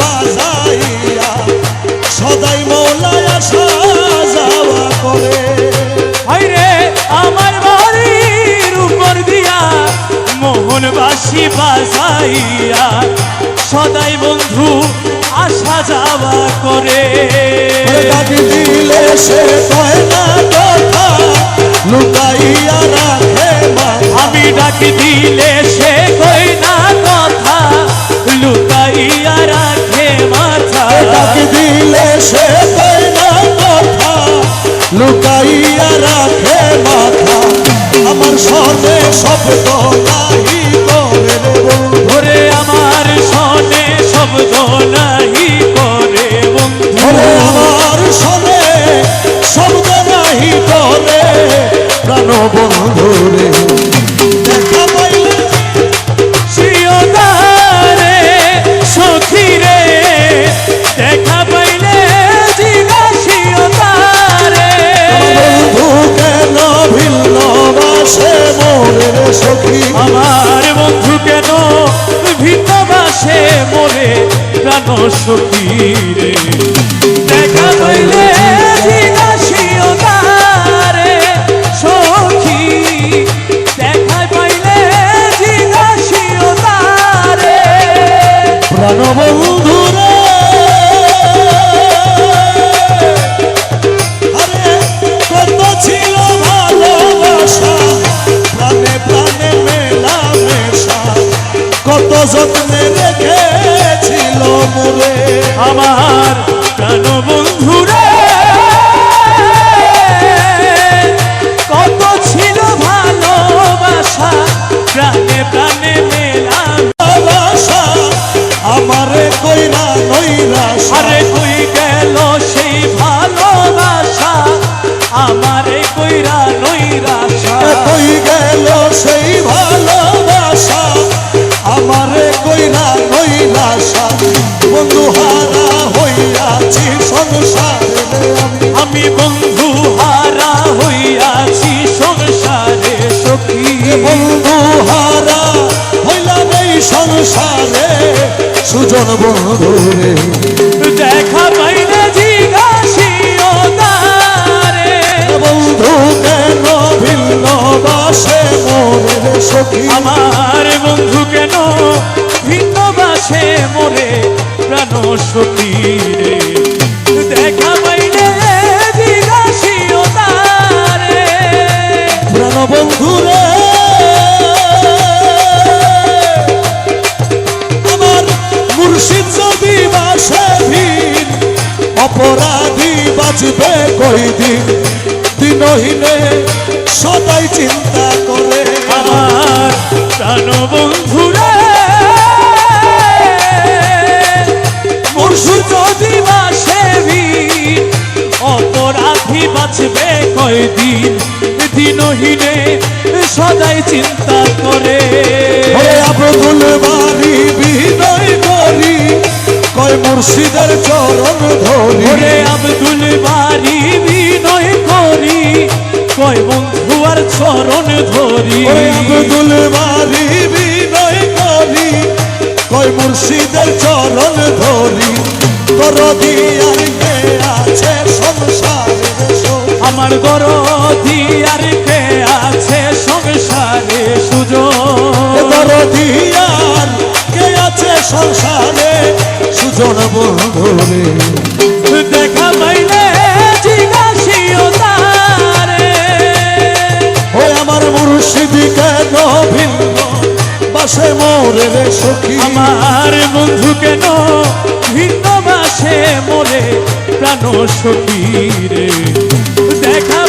বাজাইয়া সদাই মৌলায় আসা যাওয়া করে। হাইরে আমার বাড়ির উপর দিয়া বাজাইয়া সদাই বন্ধু আসা যাওয়া করে। দিলে সে কয় না কথা লুকাইয়া লুকাইয়া রাখে মাথা। আমার সনে শব্দ নাহি করে। ধরে আমার সনে শব্দ নাহি করে ধরে আমার সনে শব্দ নাহি করে। প্রাণ বন্ধুরে সখী আমার বন্ধু কেন ভিতবাসে বাসে মোরে প্রাণ সখীরে দেখা পাইলে যত্নে আমার প্রাণ বন্ধুরে। কত ছিল ভালোবাসা, প্রাণে প্রাণে আমারে কইরা নৈরাশা আরে কই গেল সেই ভালোবাসা? আমারে আমি বন্ধু হারা হইয়াছি সংসারে সখী। বন্ধু হারা হইলাম এই সংসারে সুজন বন্ধুরে দেখা পাইলে জিজ্ঞাসিও তারে। বন্ধু কেন ভিন্ন বাসে মোরে সখী? আমার বন্ধু কেন ভিন্ন বাসে মোরে প্রাণ সখী রে? অপরাধী বাঁচবে কই দিন দিনহীনে সদাই চিন্তা করে। আমার প্রাণ বন্ধু রে মুর্শিদ যদি বাসে ভিন অপরাধী বাঁচবে কয়দিন? দিনহীনে সদাই চিন্তা করে। মুর্শিদের চরণ ধরি। ওরে আব্দুল বাড়ি বিনয় করি। কয় বন্ধু আর চরণ ধরি। ওরে আব্দুল বাড়ি বিনয় করি। কয় মুর্শিদের চরণ ধরি। তোর দিয়ার কে আছে সংসারে। আমার গর দিয়ার কে আছে সংসারে সুযোগ? দিয়ার কে আছে সংসারে সুজন বন্ধুরে দেখা পাইলে জিজ্ঞাসিও তারে। ওই আমার মুর্শিদ কেন ভিন্ন? বাসে মোরে রে সখী। আমার বন্ধু কেন ভিন্ন বাসে মোরে প্রাণ সখী রে? দেখা